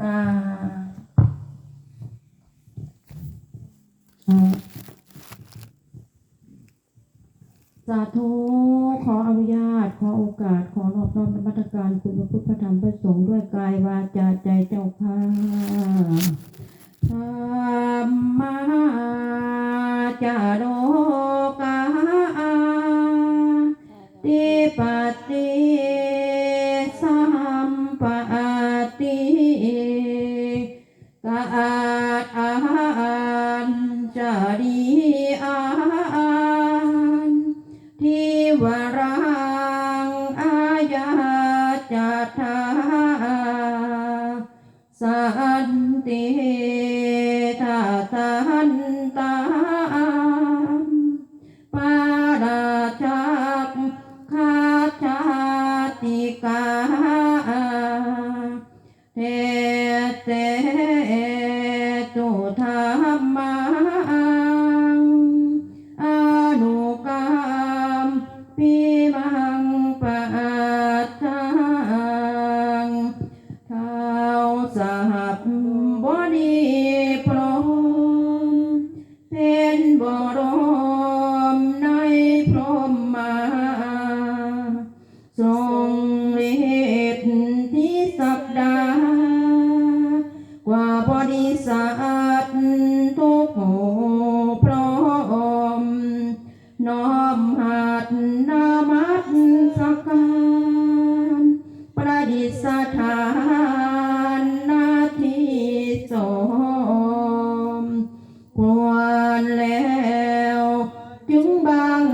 กาสาธุขออนุญาต ขอโอกาส ขอนอบน้อมนมัสการคุณพระพุทธพระธรรมพระสงฆ์ด้วยกายวาจาใจเจ้าค่ะธรรมาจาโรกาติปฏิ สันตามปาราชักคาชาติกาเทเต ทรงฤทธิ์ที่สัปดาห์กว่าบริษัททุกโหพร้อม น้อมหัดนามัสการประดิษฐานนาทีสมควรแล้วจึงบัง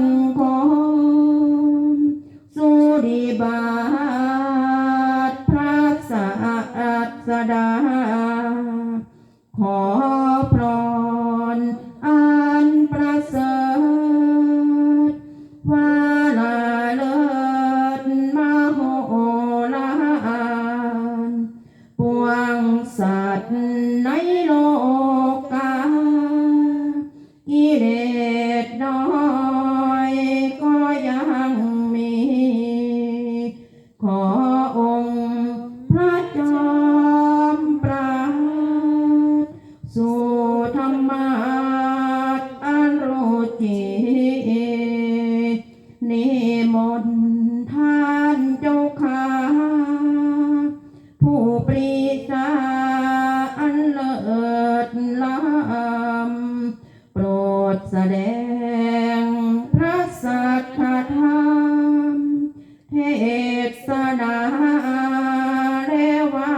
ดา ขอพรอันประเสริฐวาลาเลิศมโหฬารปวงสัตว์ในโลกากิเลสน้อยก็ยังมี ขอ ดแสดงพระสัทธรรมเทศนาแลวา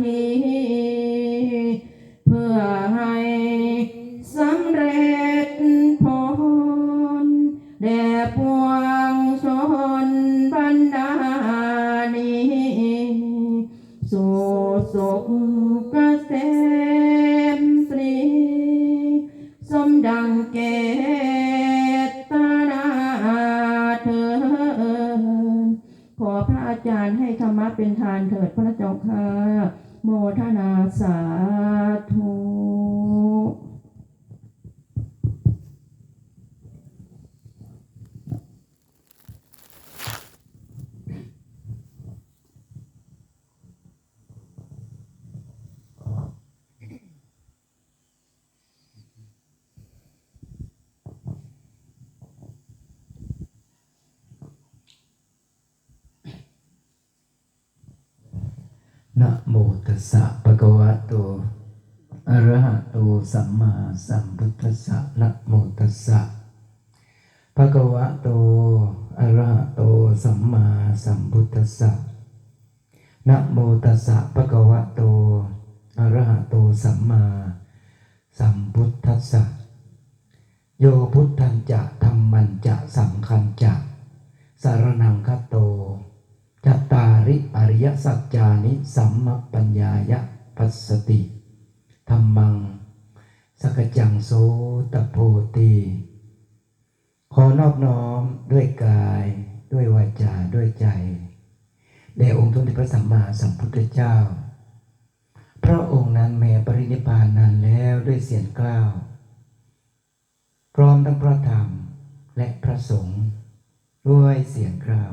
ทีเพื่อให้สำเร็จผลแด่ปวงชนบรรดานี้สู่สุขเกษ ธรรมะเป็นทานเถิดพระเจ้าค่ะโมทนาสาธุ นะโมตัสสะภะคะวะโตอะระหะโตสัมมาสัมพุทธัสสะนะโมตัสสะภะคะวะโตอะระหะโตสัมมาสัมพุทธัสสะนะโมตัสสะภะคะวะโตอะระหะโตสัมมาสัมพุทธัสสะโยพุทธันจะธัมมันจะสังคันจะสารนังคตโต จตาริอริยสัจจานิสัมมปัญญายะปัสสติธรรมัง สกจังโสตโพตีขอนอบน้อมด้วยกายด้วยวาจาด้วยใจแด่องค์สมเด็จพระสัมมาสัมพุทธเจ้า พระองค์นั้นแม้ปรินิพพานนานแล้วด้วยเสียงกล้าว พร้อมทั้งพระธรรมและพระสงฆ์ด้วยเสียงกล้าว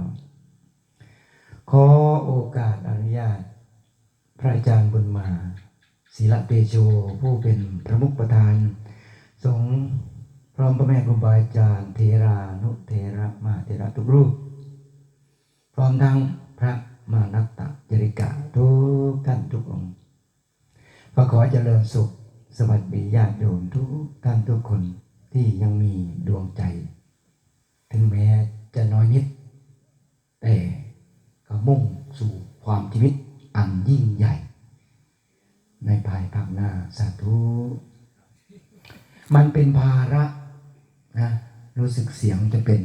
ขอโอกาสอนุญาต พระอาจารย์บุญมาศิลเตโชผู้เป็นประมุขประธาน สงฆ์พร้อมพระแม่ครูบาอาจารย์เทรานุเทระมาเทระทุกรูป พร้อมทั้งพระมานัตตจริกาทุกท่านทุกองค์ก็ขอเจริญสุขสวัสดีญาติโยมทุกท่านทุกคนที่ยังมีดวงใจ ถึงแม้จะน้อยนิด แต่ ก็มุ่งสู่ความชีวิตอันยิ่งใหญ่ ในภายภาคหน้าสาธุมันเป็นภาระนะรู้สึกเสียงจะเป็น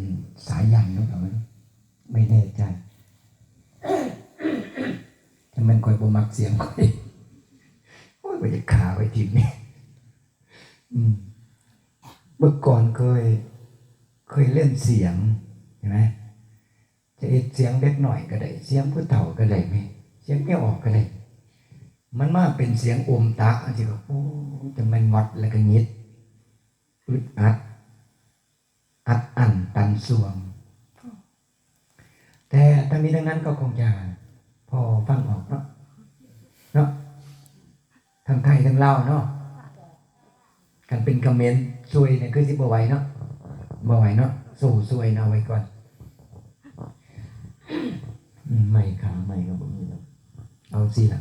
สายยันหรือเปล่าไม่แน่ใจถ้ามันคอยบ่มักเสียงคอยโอ้ยไปจะขาไปทีนี่อืมเมื่อก่อนเคย เคยเล่นเสียง เสียงเล็กหน่อยก็ได้ เสียงผู้เฒ่าก็ได้ไหมเสียงไม่ออกก็ได้ มันมาเป็นเสียงอมตะอันที่ก็โอ้จะมันงดแล้วก็งิดอึดอัด อัดอั้นตันสวง แต่ทั้งนี้ทั้งนั้นก็คงจะพอฟังออกเนาะเนาะทั้งไทยทั้งเล่าเนาะกันเป็นคอมเมนต์ซวยเนี่ยคือสิบ่ไหวเนาะบ่ไหวเนาะสู้ซวยเอาไว้ก่อน ไม่ขาไม่ก็บ่มีแล้วเอาสิล่ะ